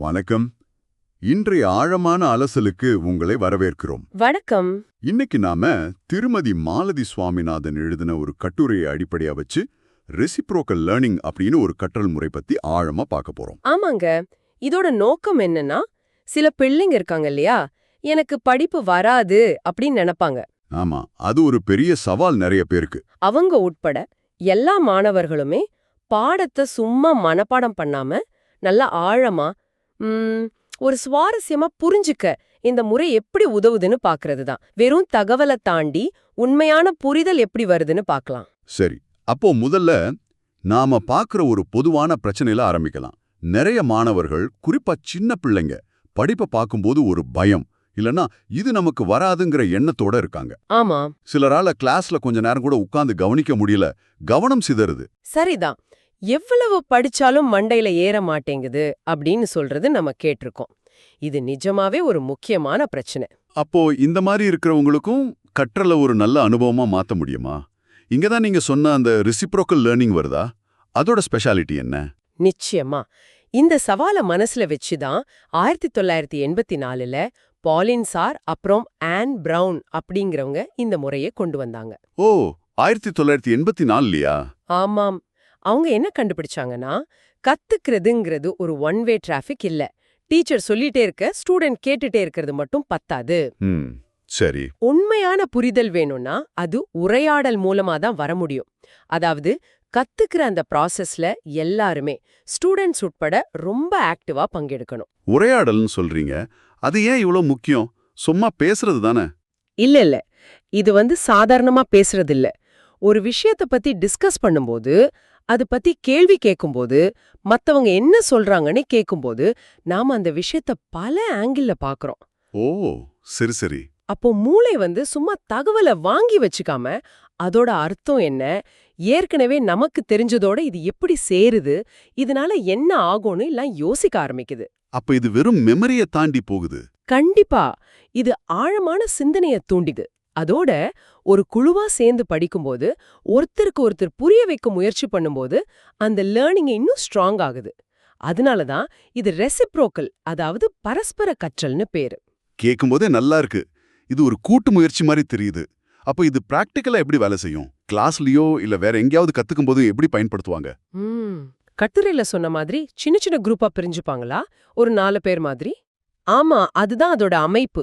வணக்கம். இன்றைய ஆழமான அலசலுக்கு உங்களை வரவேற்கிறோம். வணக்கம். இன்னைக்கு நாம திருமதி மாலதி சுவாமிநாதன் எழுதின ஒரு கட்டுரையை அடிப்படையா வச்சு ரெசிப்ரோக்கல் லேர்னிங் அப்படின்னு ஒரு கற்றல் முறை பத்தி ஆழமா பார்க்க போறோம். ஆமாங்க. இதோட நோக்கம் என்னன்னா சில பிள்ளைங்க இருக்காங்க இல்லையா? எனக்கு படிப்பு வராது அப்படின்னு நினைப்பாங்க. ஆமா. அது ஒரு பெரிய சவால் நிறைய பேருக்கு. அவங்க உட்பட எல்லா மாணவர்களுமே பாடத்தை சும்மா மனப்பாடம் பண்ணாம நல்லா ஆழமா ஒரு சுவாரஸ்யமா புரிஞ்சுக்க இந்த முறை எப்படி உதவுதுன்னு பாக்குறது தான் வெறும் தகவலை தாண்டி உண்மையான புரிதல் எப்படி வருதுன்னு பார்க்கலாம் சரி அப்போ முதல்ல நாம பார்க்குற ஒரு பொதுவான பிரச்சனையில ஆரம்பிக்கலாம். நிறைய மாணவர்கள் குறிப்பா சின்ன பிள்ளைங்க படிப்பை பார்க்கும்போது ஒரு பயம். இல்லனா இது நமக்கு வராதுங்கிற எண்ணத்தோட இருக்காங்க. ஆமா. சிலரால கிளாஸ்ல கொஞ்ச நேரம் கூட உட்கார்ந்து கவனிக்க முடியல. கவனம் சிதறுது. சரிதான். எவ்வளவு படிச்சாலும் மண்டையில ஏற மாட்டேங்குது அப்படின்னு சொல்றது நம்ம கேட்டிருக்கோம். இது நிஜமாவே ஒரு முக்கியமான பிரச்சனை. அப்போ இந்த மாதிரி இருக்கிறவங்களுக்கும் கற்றல ஒரு நல்ல அனுபவமா மாத்த முடியுமா? இங்க தான் நீங்க சொன்ன அந்த ரெசிப்ரோக்கல் லேர்னிங் வருதா? அதோட ஸ்பெஷாலிட்டி என்ன? நிச்சயமா. இந்த சவாலை மனசுல வச்சுதான் ஆயிரத்தி தொள்ளாயிரத்தி எண்பத்தி நாலுல பாலின் சார் அப்புறம் ஆன் பிரவுன் அப்படிங்கிறவங்க இந்த முறையை கொண்டு வந்தாங்க. ஓ ஆயிரத்தி தொள்ளாயிரத்தி எண்பத்தி நாலுலயா ஆமாம். அவங்க என்ன கண்டுபிடிச்சாங்கன்னா கத்துக்கிறதுங்கிறது ஒரு ஒன் வே டிராஃபிக் இல்ல. டீச்சர் சொல்லிட்டே இருக்க ஸ்டூடெண்ட் கேட்டுட்டே இருக்கிறது மட்டும் பத்தாது. சரி. உண்மையான புரிதல் வேணும்னா அது உரையாடல் மூலமா தான் வர முடியும். அதாவது கத்துக்கிற அந்த ப்ராசஸ்ல எல்லாருமே ஸ்டூடெண்ட்ஸ் உட்பட ரொம்ப ஆக்டிவா பங்கெடுக்கணும். உரையாடல்னு சொல்றீங்க. அது ஏன் இவ்வளோ முக்கியம்? சும்மா பேசுறது தானே? இல்ல இல்ல. இது வந்து சாதாரணமா பேசுறது இல்ல ஒரு விஷயத்த பத்தி டிஸ்கஸ் பண்ணும்போது அது பத்தி கேள்வி கேட்கும்போது மத்தவங்க என்ன சொல்றாங்கன்னு கேட்கும்போது நாம அந்த விஷயத்த பல ஆங்கிள்ல பாக்குறோம். ஓ சரி சரி. அப்போ மூளை வந்து சும்மா தகவலை வாங்கி வச்சுக்காம அதோட அர்த்தம் என்ன ஏற்கனவே நமக்கு தெரிஞ்சதோட இது எப்படி சேருது இதனால என்ன ஆகும்னு எல்லாம் யோசிக்க ஆரம்பிக்குது. அப்ப இது வெறும் மெமரியை தாண்டி போகுது. கண்டிப்பா இது ஆழமான சிந்தனைய தூண்டிது. அதோட ஒரு குழுவா சேர்ந்து படிக்கும்போது ஒருத்தருக்கு ஒருத்தர் புரிய வைக்க முயற்சி பண்ணும்போது அந்த லேர்னிங் இன்னும் ஸ்ட்ராங் ஆகுது. அதனால தான் இது ரெசிப்ரோக்கல் அதாவது பரஸ்பர கற்றல்னு பேரு. கேட்கும்போதே நல்லா இருக்கு. இது ஒரு கூட்டு முயற்சி மாதிரி தெரியுது. அப்ப இது பிராக்டிக்கலா எப்படி வேலை செய்யும்? கிளாஸ்லயோ இல்ல வேற எங்கேயாவது கத்துக்கும் போது எப்படி பயன்படுத்துவாங்க? கட்டுரையில சொன்ன மாதிரி சின்ன சின்ன குரூப்பா பிரிஞ்சுப்பாங்களா? ஒரு நாலு பேர் மாதிரி? ஆமா அதுதான் அதோட அமைப்பு.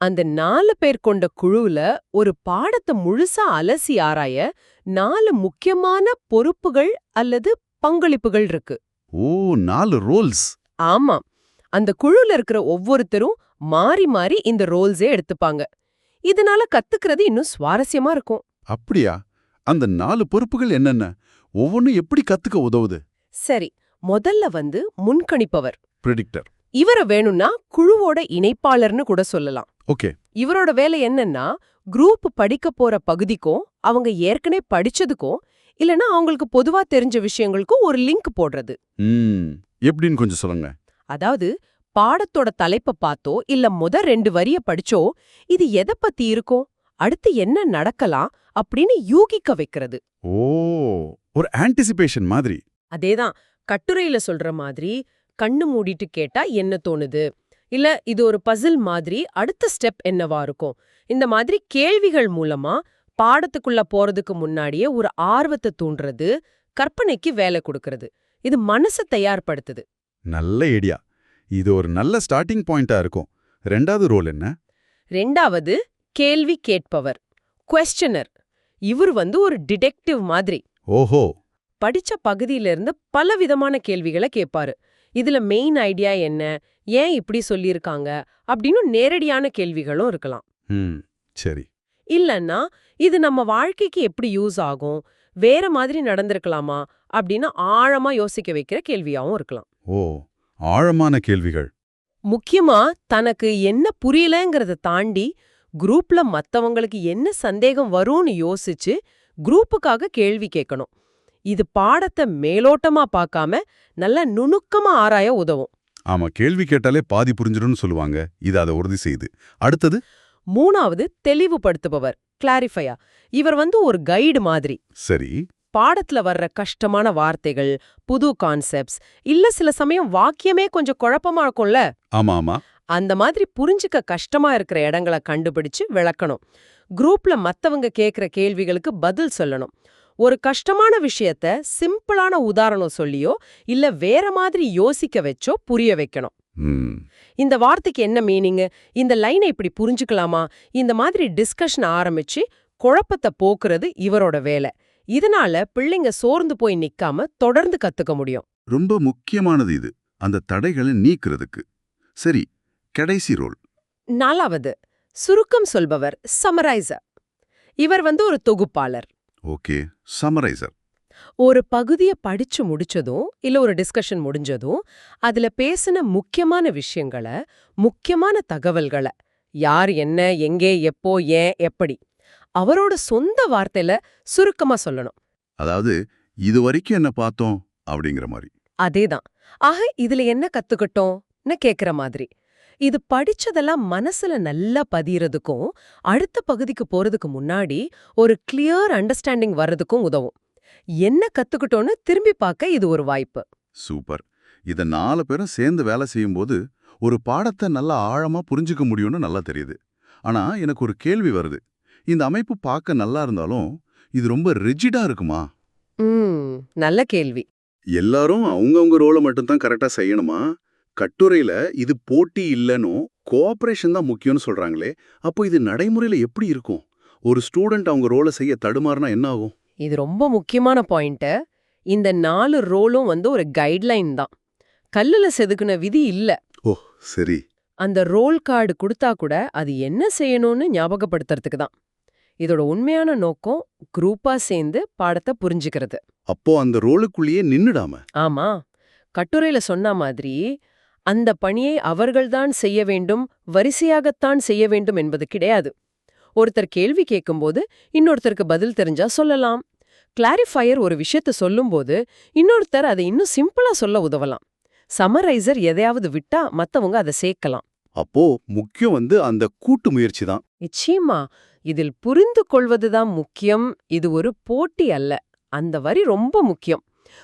அந்த நாலு பேர் கொண்ட குழுவுல ஒரு பாடத்தை முழுசா அலசி ஆராய நாலு முக்கியமான பொறுப்புகள் அல்லது பங்களிப்புகள் இருக்கு. ஓ நாலு ரோல்ஸ். ஆமா. அந்த குழுல இருக்கிற ஒவ்வொருத்தரும் மாறி மாறி இந்த ரோல்ஸே எடுத்துப்பாங்க. இதனால கத்துக்கிறது இன்னும் சுவாரஸ்யமா இருக்கும். அப்படியா? அந்த நாலு பொறுப்புகள் என்னென்ன? ஒவ்வொன்றும் எப்படி கத்துக்க உதவுது? சரி முதல்ல வந்து முன்கணிப்பவர். ப்ரெடிக்டர் இவர வேணும்னா குழுவோட இணைப்பாளர்னு கூட சொல்லலாம். ஓகே. இவரோட வேலை என்னன்னா குரூப் படிக்க போற பகுதிக்கும் அவங்க ஏற்கனவே படிச்சதுக்கும் இல்லனா அவங்களுக்கு பொதுவா தெரிஞ்ச விஷயங்களுக்கும் ஒரு லிங்க் போடுறது. எப்படின்னு கொஞ்சம் சொல்லுங்க. அதாவது பாடத்தோட தலைப்ப பார்த்தோ இல்ல முத ரெண்டு வரிய படிச்சோ இது எதை பத்தி இருக்கும்? அடுத்து என்ன நடக்கலாம்? அப்படின்னு யூகிக்க வைக்கிறது. ஓ ஒரு ஆன்டிசிபேஷன் மாதிரி. அதேதான். கட்டுரையில சொல்ற மாதிரி கண்ணு மூடிட்டு கேட்டா என்ன தோணுது? இல்ல இது ஒரு பசில் மாதிரி அடுத்த ஸ்டெப் என்னவா இருக்கும்? இந்த மாதிரி கேள்விகள் மூலமா பாடத்துக்குள்ள போறதுக்கு முன்னாடியே ஒரு ஆர்வத்தை தூண்டுறது கற்பனைக்கு வேலை கொடுக்கறது. இது மனசை தயார்படுத்துது. நல்ல ஐடியா இது ஒரு நல்ல ஸ்டார்டிங் பாயிண்டா இருக்கும். ரெண்டாவது ரோல் என்ன? ரெண்டாவது கேள்வி கேட்பவர். கொஸ்டனர் இவர் வந்து ஒரு டிடெக்டிவ் மாதிரி. ஓஹோ! படிச்ச பகுதியிலிருந்து பல விதமான கேள்விகளை கேட்பாரு இதுல மெயின் ஐடியா என்ன? ஏன் இப்படி சொல்லியிருக்காங்க? அப்படின்னு நேரடியான கேள்விகளும் இருக்கலாம். சரி. இல்லன்னா இது நம்ம வாழ்க்கைக்கு எப்படி யூஸ் ஆகும்? வேற மாதிரி நடந்திருக்கலாமா? அப்படின்னு ஆழமா யோசிக்க வைக்கிற கேள்வியாவும் இருக்கலாம். ஓ ஆழமான கேள்விகள். முக்கியமா தனக்கு என்ன புரியலங்கிறத தாண்டி குரூப்ல மத்தவங்களுக்கு என்ன சந்தேகம் வரும்னு யோசிச்சு குரூப்புக்காக கேள்வி கேட்கணும். இது பாடத்தை மேலோட்டமா பார்க்காம நல்ல நுணுக்கமா ஆராய உதவும். ஆமா கேள்வி கேட்டாலே பாதி புரிஞ்சிடும்னு சொல்லுவாங்க. இது அதை உறுதி செய்யுது அடுத்தது? மூணாவது தெளிவுபடுத்துபவர் கிளாரிஃபையா இவர் வந்து ஒரு கைடு மாதிரி. சரி. பாடத்துல வர்ற கஷ்டமான வார்த்தைகள் புது கான்செப்ட்ஸ் இல்ல சில சமயம் வாக்கியமே கொஞ்சம் குழப்பமா இருக்கும்ல? ஆமா ஆமா. அந்த மாதிரி புரிஞ்சுக்க கஷ்டமா இருக்கிற இடங்களை கண்டுபிடிச்சு விளக்கணும். குரூப்ல மத்தவங்க கேக்குற கேள்விகளுக்கு பதில் சொல்லணும். ஒரு கஷ்டமான விஷயத்த சிம்பிளான உதாரணம் சொல்லியோ இல்ல வேற மாதிரி யோசிக்க வச்சோ புரிய வைக்கணும். இந்த வார்த்தைக்கு என்ன மீனிங் இந்த லைனை இப்படி புரிஞ்சுக்கலாமா? இந்த மாதிரி டிஸ்கஷன் ஆரம்பிச்சு குழப்பத்தை போக்குறது இவரோட வேலை. இதனால பிள்ளைங்க சோர்ந்து போய் நிக்காம தொடர்ந்து கத்துக்க முடியும். ரொம்ப முக்கியமானது இது. அந்த தடைகளை நீக்கிறதுக்கு. சரி கடைசி ரோல் நாலாவது சுருக்கம் சொல்பவர் சமரைசர் இவர் வந்து ஒரு தொகுப்பாளர். ஓகே சமரைசர் ஒரு பகுதிய படிச்சு முடிச்சதும் இல்ல ஒரு டிஸ்கஷன் முடிஞ்சதும் அதுல பேசின முக்கியமான விஷயங்கள முக்கியமான தகவல்கள யார் என்ன எங்கே எப்போ ஏன் எப்படி அவரோட சொந்த வார்த்தையில சுருக்கமா சொல்லணும். அதாவது இது வரைக்கும் என்ன பார்த்தோம் அப்படிங்கிற மாதிரி. அதேதான். ஆக இதுல என்ன கத்துக்கிட்டோம்னு கேக்குற மாதிரி. இது படிச்சதெல்லாம் மனசுல நல்லா பதியறதுக்கும் அடுத்த பகுதிக்கு போறதுக்கு முன்னாடி ஒரு கிளியர் அண்டர்ஸ்டாண்டிங் வர்றதுக்கும் உதவும். என்ன கத்துக்கிட்டோன்னு திரும்பி பார்க்க இது ஒரு வாய்ப்பு. சூப்பர். இத நாலு பேரும் சேர்ந்து வேலை செய்யும்போது ஒரு பாடத்தை நல்லா ஆழமா புரிஞ்சுக்க முடியும்னு நல்லா தெரியுது. ஆனா எனக்கு ஒரு கேள்வி வருது. இந்த அமைப்பு பார்க்க நல்லா இருந்தாலும் இது ரொம்ப ரிஜிடா இருக்குமா? நல்ல கேள்வி. எல்லாரும் அவங்கவங்க ரோலை மட்டும்தான் கரெக்டா செய்யணுமா? கட்டுரையில இது போட்டி இல்லைன்னு கோஆபரேஷன் தான் முக்கியம்னு சொல்றாங்களே அப்போ இது நடைமுறையில எப்படி இருக்கும்? ஒரு ஸ்டூடெண்ட் அவங்க ரோலை செய்ய தடுமாறினா என்ன ஆகும்? இது ரொம்ப முக்கியமான பாயிண்ட் இந்த நாலு ரோலும் வந்து ஒரு கைட்லைன் தான். கல்லுல செதுக்குன விதி இல்ல. ஓ சரி. அந்த ரோல் கார்டு கொடுத்தா கூட அது என்ன செய்யணும்னு ஞாபகப்படுத்துறதுக்கு தான். இதோட உண்மையான நோக்கம் குரூப்பா சேர்ந்து பாடத்தை புரிஞ்சுக்கிறது. அப்போ அந்த ரோலுக்குள்ளேயே நின்னுடாம? ஆமா. கட்டுரையில சொன்ன மாதிரி அந்த பணியை அவர்கள்தான் செய்ய வேண்டும் வரிசையாகத்தான் செய்ய வேண்டும் என்பது கிடையாது. ஒருத்தர் கேள்வி கேட்கும்போது இன்னொருத்தருக்கு பதில் தெரிஞ்சா சொல்லலாம். கிளாரிஃபயர் ஒரு விஷயத்த சொல்லும்போது இன்னொருத்தர் அதை இன்னும் சிம்பிளா சொல்ல உதவலாம். சமரைசர் எதையாவது விட்டா மத்தவங்க அதை சேர்க்கலாம். அப்போ முக்கியம் வந்து அந்த கூட்டு முயற்சி தான். நிச்சயமா. இதில் புரிந்து கொள்வதுதான் முக்கியம். இது ஒரு போட்டி அல்ல. அந்த வரி ரொம்ப முக்கியம்.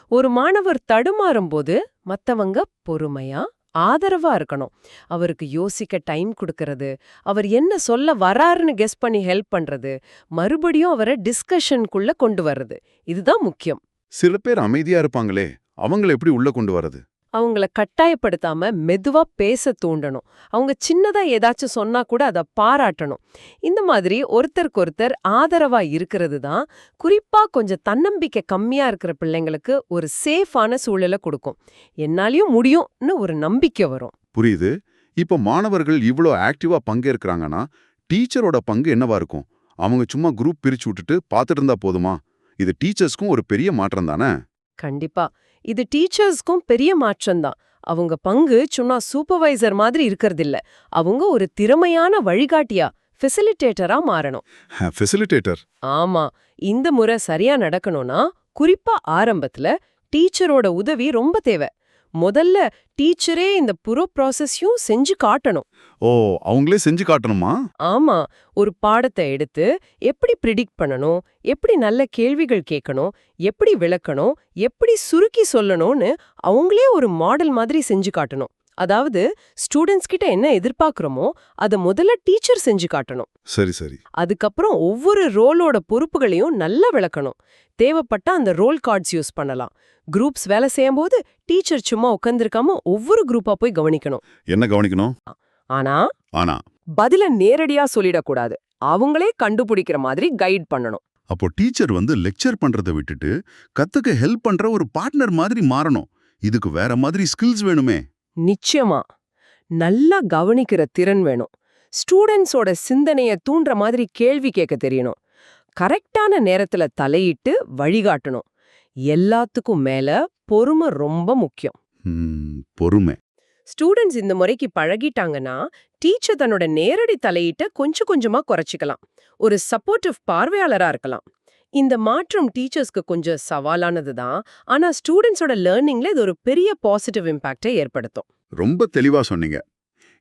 ஒரு மாணவர் தடுமாறும்போது மத்தவங்க பொறுமையா? ஆதரவா இருக்கணும். அவருக்கு யோசிக்க டைம் கொடுக்கறது. அவர் என்ன சொல்ல வராருன்னு கெஸ் பண்ணி ஹெல்ப் பண்றது. மறுபடியும் அவரை டிஸ்கஷனுக்குள்ள கொண்டு வர்றது. இதுதான் முக்கியம். சில பேர் அமைதியா இருப்பாங்களே. அவங்கள எப்படி உள்ள கொண்டு வர்றது? அவங்கள கட்டாயப்படுத்தாம மெதுவா பேச தூண்டணும். அவங்க சின்னதா ஏதாச்சும் சொன்னா கூட அதை பாராட்டணும். இந்த மாதிரி ஒருத்தருக்கொருத்தர் ஆதரவா இருக்கிறது தான் குறிப்பா கொஞ்சம் தன்னம்பிக்கை கம்மியா இருக்கிற பிள்ளைங்களுக்கு ஒரு சேஃபான சூழலை கொடுக்கும். என்னாலயும் முடியும்னு ஒரு நம்பிக்கை வரும். புரியுது. இப்போ மாணவர்கள் இவ்ளோ ஆக்டிவா பங்கேற்கிறாங்கன்னா டீச்சரோட பங்கு என்னவா இருக்கும்? அவங்க சும்மா குரூப் பிரிச்சு விட்டுட்டு பார்த்துட்டு இருந்தா போதுமா? இது டீச்சர்ஸ்க்கும் ஒரு பெரிய மாற்றம் தானே? கண்டிப்பா. இது டீச்சர்ஸ்க்கும் பெரிய மாற்றம்தான். அவங்க பங்கு சும்மா சூப்பர்வைசர் மாதிரி இருக்கறதில்ல. அவங்க ஒரு திறமையான வழிகாட்டியா ஃபெசிலிட்டேட்டரா மாறணும். ஃபெசிலிட்டேட்டர். ஆமா இந்த முறை சரியா நடக்கணும்னா குறிப்பா ஆரம்பத்துல டீச்சரோட உதவி ரொம்ப தேவை. முதல்ல டீச்சரே இந்த புரோ ப்ராசஸையும் செஞ்சு காட்டணும். ஓ அவங்களே செஞ்சு காட்டணுமா? ஆமா ஒரு பாடத்தை எடுத்து எப்படி ப்ரிடிக்ட் பண்ணணும் எப்படி நல்ல கேள்விகள் கேட்கணும் எப்படி விளக்கணும் எப்படி சுருக்கி சொல்லணும்னு அவங்களே ஒரு மாடல் மாதிரி செஞ்சு காட்டணும். அதாவது ஸ்டூடெண்ட்ஸ் கிட்ட என்ன எதிர்பார்க்கறோமோ அதை முதல்ல டீச்சர் செஞ்சு காட்டணும். சரி சரி. அதுக்கப்புறம் ஒவ்வொரு ரோலோட பொறுப்புகளையும் நல்லா விளக்கணும். தேவைப்பட்டா அந்த ரோல் கார்ட்ஸ் யூஸ் பண்ணலாம். குரூப்ஸ் வேலை செய்யும்போது டீச்சர் சும்மா உட்காந்துருக்காம ஒவ்வொரு குரூப்பா போய் கவனிக்கணும். என்ன கவனிக்கணும்? ஆனா ஆனா. பதில நேரடியா சொல்லிடக்கூடாது. அவங்களே கண்டுபிடிக்கிற மாதிரி கைட் பண்ணணும். அப்போ டீச்சர் வந்து லெக்சர் பண்றதை விட்டுட்டு கத்துக்க ஹெல்ப் பண்ற ஒரு பார்ட்னர் மாதிரி மாறணும். இதுக்கு வேற மாதிரி ஸ்கில்ஸ் வேணுமே. நிச்சயமா. நல்லா கவனிக்கிற திறன் வேணும். ஸ்டூடெண்ட்ஸோட சிந்தனைய தூண்டுற மாதிரி கேள்வி கேட்க தெரியணும். கரெக்டான நேரத்துல தலையிட்டு வழிகாட்டணும். எல்லாத்துக்கும் மேல பொறுமை ரொம்ப முக்கியம். பொறுமை. ஸ்டூடெண்ட்ஸ் இந்த முறைக்கு பழகிட்டாங்கன்னா டீச்சர் தன்னோட நேரடி தலையீட்ட கொஞ்சம் கொஞ்சமா குறைச்சிக்கலாம். ஒரு சப்போர்ட்டிவ் பார்வையாளரா இருக்கலாம். இந்த மாற்றம் டீச்சர்ஸ்க்கு கொஞ்சம் சவாலானது தான். ஆனா ஸ்டூடெண்ட்ஸோட லேர்னிங்ல இது ஒரு பெரிய பாசிட்டிவ் இம்பாக்டை ஏற்படுத்தும். ரொம்ப தெளிவா சொன்னீங்க.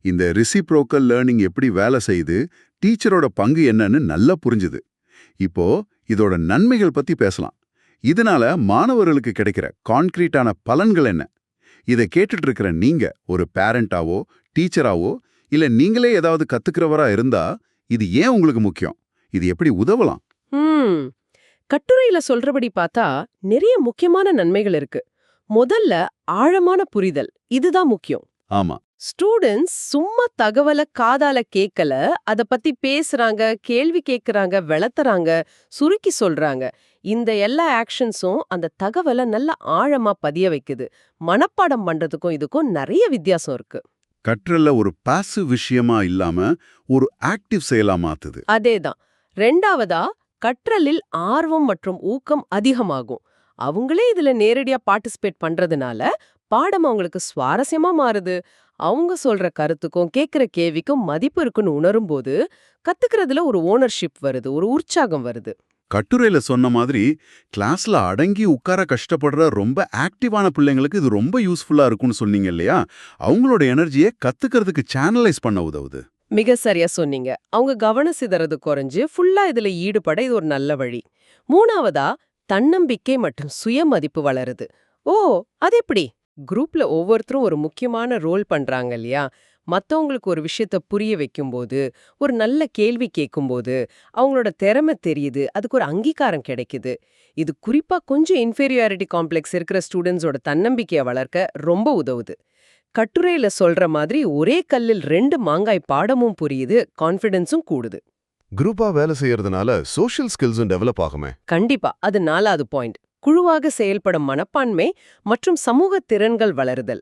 இந்த ரிசிப்ரோக்கல் லேர்னிங் எப்படி வேலை செய்யுது டீச்சரோட பங்கு என்னன்னு நல்லா புரிஞ்சுது. இப்போ இதோட நன்மைகள் பத்தி பேசலாம். இதனால மாணவர்களுக்கு கிடைக்கிற கான்கிரீட்டான பலன்கள் என்ன? இதை கேட்டுட்டு இருக்கிற நீங்க ஒரு பேரண்டாவோ டீச்சராவோ இல்ல நீங்களே ஏதாவது கத்துக்கிறவரா இருந்தா இது ஏன் உங்களுக்கு முக்கியம்? இது எப்படி உதவலாம்? ம் கட்டுரையில சொல்றபடி பார்த்தா நிறைய முக்கியமான நன்மைகள் இருக்கு. முதல்ல ஆழமான புரிதல் இதுதான் முக்கியம். ஆமா. ஸ்டூடெண்ட்ஸ் சும்மா தகவல காதால கேட்கல அத பத்தி பேசுறாங்க கேள்வி கேக்குறாங்க விளத்துறாங்க சுருக்கி சொல்றாங்க. இந்த எல்லா ஆக்ஷன்ஸும் அந்த தகவலை நல்ல ஆழமா பதிய வைக்குது. மனப்பாடம் பண்றதுக்கும் இதுக்கும் நிறைய வித்தியாசம் இருக்கு. கற்றல்ல ஒரு பாசிவ் விஷயமா இல்லாம ஒரு ஆக்டிவ் செயலா மாத்துது. அதேதான். ரெண்டாவதா கற்றலில் ஆர்வம் மற்றும் ஊக்கம் அதிகமாகும். அவங்களே இதுல நேரடியா பார்ட்டிசிபேட் பண்றதுனால பாடம் அவங்களுக்கு சுவாரஸ்யமா மாறுது. அவங்க சொல்ற கருத்துக்கும் கேக்குற கேள்விக்கும் மதிப்பு இருக்குன்னு உணரும்போது கத்துக்கிறதுல ஒரு ஓனர்ஷிப் வருது ஒரு உற்சாகம் வருது. கட்டுரையில சொன்ன மாதிரி கிளாஸ்ல அடங்கி உட்கார கஷ்டப்படுற ரொம்ப ஆக்டிவான பிள்ளைங்களுக்கு இது ரொம்ப யூஸ்ஃபுல்லா இருக்கும்னு சொன்னீங்க இல்லையா? அவங்களோட எனர்ஜியை கத்துக்கிறதுக்கு சேனலைஸ் பண்ண உதவுது. மிக சரியா சொன்னீங்க. அவங்க கவன சிதறது குறைஞ்சு ஃபுல்லா இதுல ஈடுபட இது ஒரு நல்ல வழி. மூணாவதா தன்னம்பிக்கை மற்றும் சுயமதிப்பு வளருது. ஓ அது எப்படி? குரூப்ல ஒவ்வொருத்தரும் ஒரு முக்கியமான ரோல் பண்றாங்க இல்லையா? மத்தவங்களுக்கு ஒரு விஷயத்த புரிய வைக்கும்போது ஒரு நல்ல கேள்வி கேட்கும்போது அவங்களோட திறமை தெரியுது அதுக்கு ஒரு அங்கீகாரம் கிடைக்குது. இது குறிப்பா கொஞ்சம் இன்ஃபீரியாரிட்டி காம்ப்ளெக்ஸ் இருக்கிற ஸ்டூடெண்ட்ஸோட தன்னம்பிக்கையை வளர்க்க ரொம்ப உதவுது. கட்டுரையில சொல்ற மாதிரி ஒரே கல்லில் ரெண்டு மாங்காய் பாடமும் புரியுது கான்ஃபிடன்ஸும் கூடுது. குரூப்பா வேலை செய்யறதுனால சோஷியல் ஸ்கில்ஸும் டெவலப் ஆகுமே? கண்டிப்பா அது நாலாவது பாயிண்ட் குழுவாக செயல்படும் மனப்பான்மை மற்றும் சமூக திறன்கள் வளருதல்.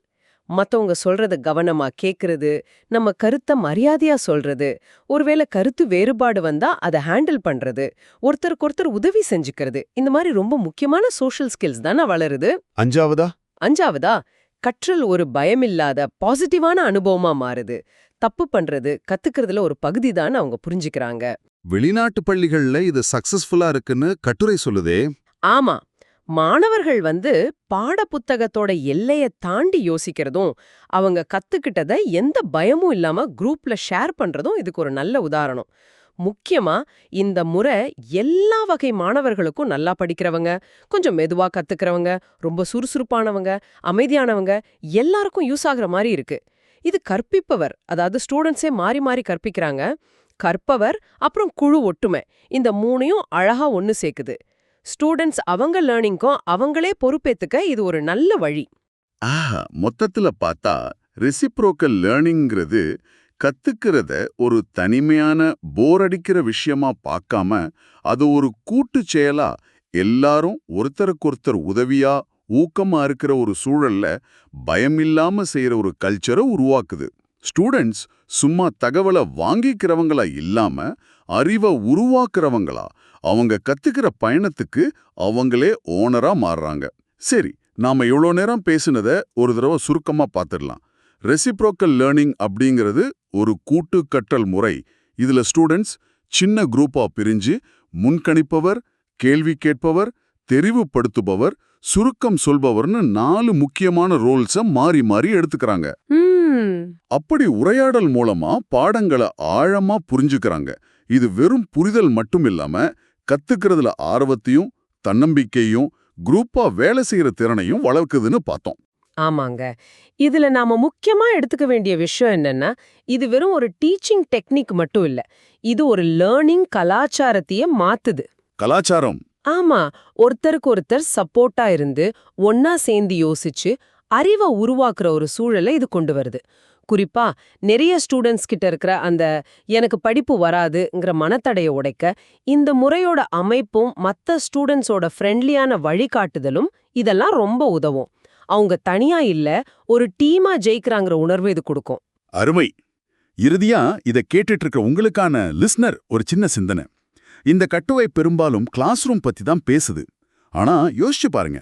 மத்தவங்க சொல்றத கவனமா கேக்குறது நம்ம கருத்த மரியாதையா சொல்றது ஒருவேளை கருத்து வேறுபாடு வந்தா அதை ஹேண்டில் பண்றது ஒருத்தருக்கு ஒருத்தர் உதவி செஞ்சுக்கிறது இந்த மாதிரி ரொம்ப முக்கியமான சோஷியல் ஸ்கில்ஸ் தானே வளருது. அஞ்சாவதா? அஞ்சாவதா? கற்றல் ஒரு பயமில்லாத பாசிட்டிவான அனுபவமா மாறுது. தப்பு பண்றது கத்துக்கிறதுல ஒரு பகுதி தான் அவங்க புரிஞ்சுக்கிறாங்க. வெளிநாட்டு பள்ளிகள்ல இது சக்சஸ்ஃபுல்லா இருக்குன்னு கட்டுரை சொல்லுதே. ஆமா. மாணவர்கள் வந்து பாட புத்தகத்தோட எல்லைய தாண்டி யோசிக்கிறதும் அவங்க கத்துக்கிட்டத எந்த பயமும் இல்லாம குரூப்ல ஷேர் பண்றதும் இதுக்கு ஒரு நல்ல உதாரணம். முக்கியமா இந்த முறை எல்லா வகை மாணவர்களுக்கும் நல்லா படிக்கிறவங்க கொஞ்சம் மெதுவா கத்துக்கிறவங்க ரொம்ப சுறுசுறுப்பானவங்க அமைதியானவங்க எல்லாருக்கும் யூஸ் ஆகுற மாதிரி இருக்கு. இது கற்பிப்பவர் அதாவது ஸ்டூடெண்ட்ஸே மாறி மாறி கற்பிக்கிறாங்க. கற்பவர் அப்புறம் குழு ஒட்டுமை இந்த மூணையும் அழகா ஒன்னு சேர்க்குது. ஸ்டூடெண்ட்ஸ் அவங்க லேர்னிங்க்கும் அவங்களே பொறுப்பேத்துக்க இது ஒரு நல்ல வழி. ஆஹா மொத்தத்துல பார்த்தா ரெசிப்ரோக்கல் லேர்னிங்கிறது கத்துக்கிறத ஒரு தனிமையான போர் அடிக்கிற விஷயமா பார்க்காம அது ஒரு கூட்டு செயலா எல்லாரும் ஒருத்தருக்கொருத்தர் உதவியா ஊக்கமா இருக்கிற ஒரு சூழல்ல பயமில்லாம செய்யற ஒரு கல்ச்சரை உருவாக்குது. ஸ்டூடெண்ட்ஸ் சும்மா தகவலை வாங்கிக்கிறவங்களா இல்லாம அறிவை உருவாக்குறவங்களா அவங்க கத்துக்கிற பயணத்துக்கு அவங்களே ஓனரா மாறுறாங்க. சரி நாம இவ்வளோ நேரம் பேசுனத ஒரு தடவை சுருக்கமா பார்த்துடலாம். ரெசிப்ரோக்கல் லேர்னிங் அப்படிங்கிறது ஒரு கூட்டு கற்றல் முறை. இதுல ஸ்டூடெண்ட்ஸ் சின்ன குரூப்பா பிரிஞ்சு முன்கணிப்பவர் கேள்வி கேட்பவர் தெரிவுபடுத்துபவர் சுருக்கம் சொல்பவர்னு நாலு முக்கியமான ரோல்ஸ மாறி மாறி எடுத்துக்கறாங்க. அப்படி உரையாடல் மூலமா பாடங்களை ஆழமா புரிஞ்சுக்கறாங்க. இது வெறும் புரிதல் மட்டும் இல்லாம கத்துக்கிறதுல ஆர்வத்தையும் தன்னம்பிக்கையும் குரூப்பா வேலை செய்யற திறனையும் வளர்க்குதுன்னு பார்த்தோம். ஆமாங்க. இதுல நாம முக்கியமா எடுத்துக்க வேண்டிய விஷயம் என்னன்னா இது வெறும் ஒரு டீச்சிங் டெக்னிக் மட்டும் இல்ல. இது ஒரு லேர்னிங் கலாச்சாரத்தையே மாத்துது. கலாச்சாரம். ஆமா. ஒருத்தருக்கு ஒருத்தர் சப்போர்ட்டா இருந்து ஒன்னா சேர்ந்து யோசிச்சு அறிவை உருவாக்குற ஒரு சூழலை இது கொண்டு வருது. குறிப்பா நிறைய ஸ்டூடெண்ட்ஸ் கிட்ட இருக்கிற அந்த எனக்கு படிப்பு வராதுங்கிற மனத்தடையை உடைக்க இந்த முறையோட அமைப்பும் மத்த ஸ்டூடெண்ட்ஸோட ஃப்ரெண்ட்லியான வழிகாட்டுதலும் இதெல்லாம் ரொம்ப உதவும். அவங்க தனியா இல்ல ஒரு டீமா ஜெயிக்கிறாங்கிற உணர்வு இது கொடுக்கும். அருமை. இறுதியா இத கேட்டுட்டு இருக்க உங்களுக்கான லிஸ்னர் ஒரு சின்ன சிந்தனை. இந்த கட்டுரை பெரும்பாலும் கிளாஸ் ரூம் பத்தி தான் பேசுது. ஆனா யோசிச்சு பாருங்க.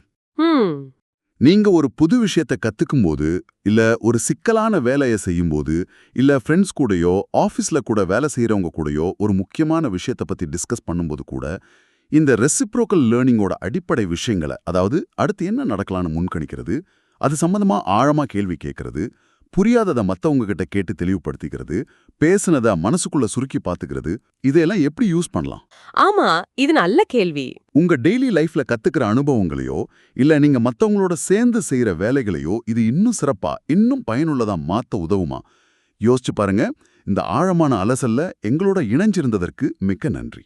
நீங்க ஒரு புது விஷயத்த கத்துக்கும் போது இல்ல ஒரு சிக்கலான வேலையை செய்யும்போது இல்ல ஃப்ரெண்ட்ஸ் கூடயோ ஆபீஸ்ல கூட வேலை செய்யறவங்க கூடயோ ஒரு முக்கியமான விஷயத்த பத்தி டிஸ்கஸ் பண்ணும்போது கூட இந்த ரெசிப்ரோக்கல் லேர்னிங்கோட அடிப்படை விஷயங்களை அதாவது அடுத்து என்ன நடக்கலாம்னு முன்கணிக்கிறது அது சம்பந்தமா ஆழமா கேள்வி கேட்கறது புரியாததை மத்தவங்க கிட்ட கேட்டு தெளிவுபடுத்திக்கிறது பேசுனத மனசுக்குள்ள சுருக்கி பாத்துக்கிறது இதையெல்லாம் எப்படி யூஸ் பண்ணலாம்? ஆமா இது நல்ல கேள்வி. உங்க டெய்லி லைஃப்ல கத்துக்கிற அனுபவங்களையோ இல்ல நீங்க மத்தவங்களோட சேர்ந்து செய்யற வேலைகளையோ இது இன்னும் சிறப்பா இன்னும் பயனுள்ளதா மாத்த உதவுமா? யோசிச்சு பாருங்க இந்த ஆழமான அலசல்ல எங்களோட இணைஞ்சிருந்ததற்கு மிக்க நன்றி.